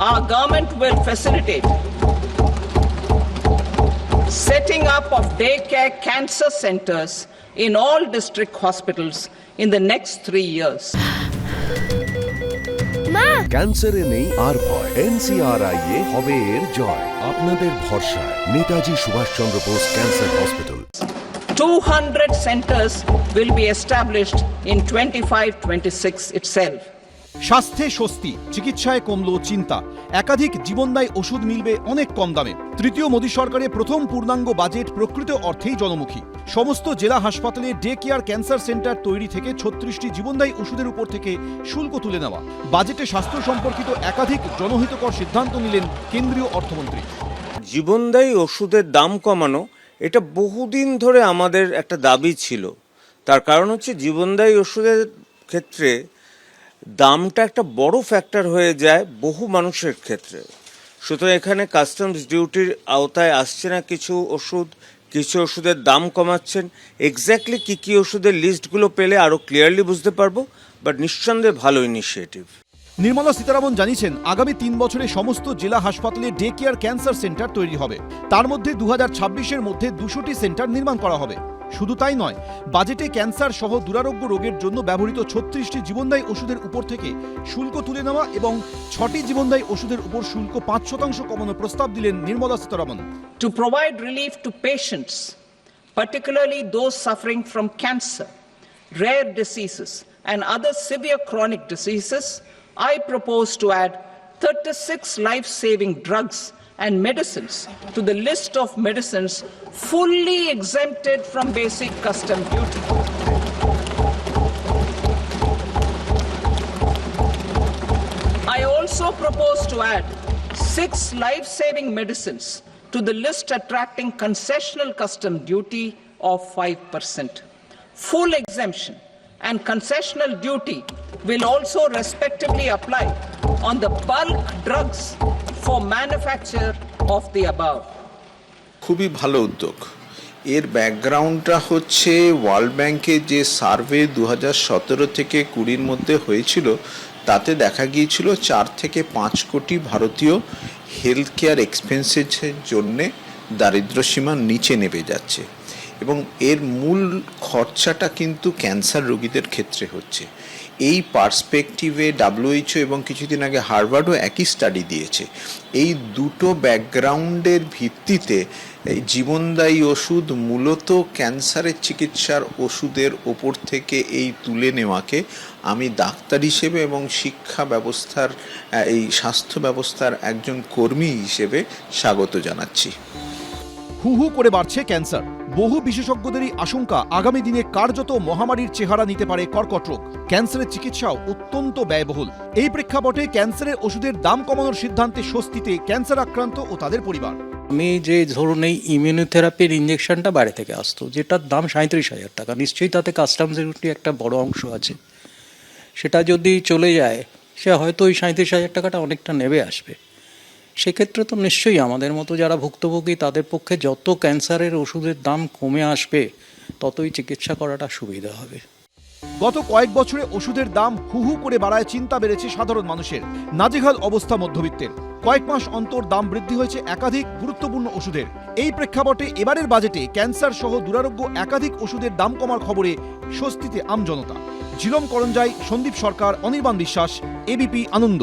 our government will facilitate setting up of daycare cancer centers in all district hospitals in the next three years. মা ক্যান্সারে নেই আর ভয় NCRI এ হবে এর জয় আপনাদের ভরসা Netaji Subhashchandra Bose cancer hospital 200 centers will be established in 25-26 itself. স্বাস্থ্যে স্বস্তি, চিকিৎসায় কমলো চিন্তা। একাধিক জীবনদায়ী ওষুধ মিলবে অনেক কম দামে। তৃতীয় মোদী সরকারের প্রথম পূর্ণাঙ্গ বাজেট প্রকৃত অর্থেই জনমুখী। সমস্ত জেলা হাসপাতালে ডে কেয়ার ক্যান্সার সেন্টার তৈরি থেকে ছত্রিশটি জীবনদায়ী ওষুধের উপর থেকে শুল্ক তুলে নেওয়া। বাজেটে স্বাস্থ্য সম্পর্কিত একাধিক জনহিতকর সিদ্ধান্ত নিলেন কেন্দ্রীয় অর্থমন্ত্রী। জীবনদায়ী ওষুধের দাম কমানো এটা বহুদিন ধরে আমাদের একটা দাবি ছিল। তার কারণ হচ্ছে জীবনদায়ী ওষুধের ক্ষেত্রে দামটা একটা বড় ফ্যাক্টর হয়ে যায় বহু মানুষের ক্ষেত্রে। সুতরাং এখানে কাস্টমস ডিউটির আওতায় আসছে না কিছু ওষুধ, কিছু ওষুধের দাম কমাচ্ছেন। এক্স্যাক্টলি কী কী ওষুধের লিস্টগুলো পেলে আরও ক্লিয়ারলি বুঝতে পারব বাট নিঃসন্দেহে ভালো ইনিশিয়েটিভ নির্মলা সীতারামন জানিয়েছেন, আগামী তিন বছরে সমস্ত জেলা হাসপাতালে ডে কেয়ার ক্যান্সার সেন্টার তৈরি হবে। তার মধ্যে দু হাজার ছাব্বিশের মধ্যে দুশোটি সেন্টার নির্মাণ করা হবে। শুধু তাই নয়, বাজেটে ক্যান্সার সহ দুরারোগ্য রোগের জন্য ব্যবহৃত ছত্রিশটি জীবনদায়ী ওষুধের উপর থেকে শুল্ক তুলে নেওয়া এবং ছটি জীবনদায়ী ওষুধের উপর শুল্ক পাঁচ শতাংশ কমানোর প্রস্তাব দিলেন Nirmala Sitharaman. To provide relief to patients particularly those suffering from cancer rare diseases and other severe chronic diseases I propose to add thirty six life saving drugs and medicines to the list of medicines fully exempted from basic custom duty. I also propose to add six life saving medicines to the list attracting concessional custom duty of 5%. Full exemption and concessional duty will also respectively apply on the bulk drugs for manufacture of the above. খুবই ভালো উদ্যোগ এর ব্যাকগ্রাউন্ডটা হচ্ছে world ব্যাংকের যে survey দু সতেরো থেকে কুড়ির মধ্যে হয়েছিল, তাতে দেখা গিয়েছিল চার থেকে পাঁচ কোটি ভারতীয় হেলথ কেয়ার এক্সপেন্সেসের জন্যে দারিদ্র্যসীমার নিচে নেমে যাচ্ছে এবং এর মূল খরচাটা কিন্তু ক্যান্সার রোগীদের ক্ষেত্রে হচ্ছে। এই পার্সপেক্টিভে ডাব্লিউএইচও এবং কিছুদিন আগে হার্ভার্ডও একই স্টাডি দিয়েছে। এই দুটো ব্যাকগ্রাউন্ডের ভিত্তিতে এই জীবনদায়ী ওষুধ মূলত ক্যান্সারের চিকিৎসার ওষুধের ওপর থেকে এই তুলে নেওয়াকে আমি ডাক্তার হিসেবে এবং শিক্ষা ব্যবস্থার, এই স্বাস্থ্য ব্যবস্থার একজন কর্মী হিসেবে স্বাগত জানাচ্ছি। হু হু করে বাড়ছে ক্যান্সার। বহু বিশেষজ্ঞদেরই আশঙ্কা আগামী দিনে কার্যত মহামারীর চেহারা নিতে পারে কর্কট রোগ। ক্যান্সারের চিকিৎসাও অত্যন্ত ব্যয়বহুল। এই প্রেক্ষাপটে ক্যান্সারের ওষুধের দাম কমানোর সিদ্ধান্তে স্বস্তিতে ক্যান্সার আক্রান্ত ও তাদের পরিবার। আমি যে ধরুন এই ইমিউনোথেরাপির ইঞ্জেকশনটা বাইরে থেকে আসতো, যেটার দাম সাঁত্রিশ হাজার টাকা, নিশ্চয়ই তাতে কাস্টমস একটা বড় অংশ আছে। সেটা যদি চলে যায়, সে হয়তো ওই সাঁত্রিশ হাজার টাকাটা অনেকটা নেবে, আসবে। সেক্ষেত্রে তো নিশ্চয়ই আমাদের মতো যারা ভুক্তভোগী, তাদের পক্ষে যত ক্যান্সারের ওষুধের দাম কমে আসবে, ততই চিকিৎসা করাটা সুবিধা হবে। গত কয়েক বছরে ওষুধের দাম হু হু করে বাড়ায় চিন্তা বেড়েছে সাধারণ মানুষের। নাজেহাল অবস্থা মধ্যবিত্তের। কয়েক মাস অন্তর দাম বৃদ্ধি হয়েছে একাধিক গুরুত্বপূর্ণ ওষুধের। এই প্রেক্ষাপটে এবারের বাজেটে ক্যান্সার সহ দুরারোগ্য একাধিক ওষুধের দাম কমার খবরে স্বস্তিতে আমজনতা। ঝিলম করঞ্জাই, সন্দীপ সরকার, অনির্বাণ বিশ্বাস, এবিপি আনন্দ।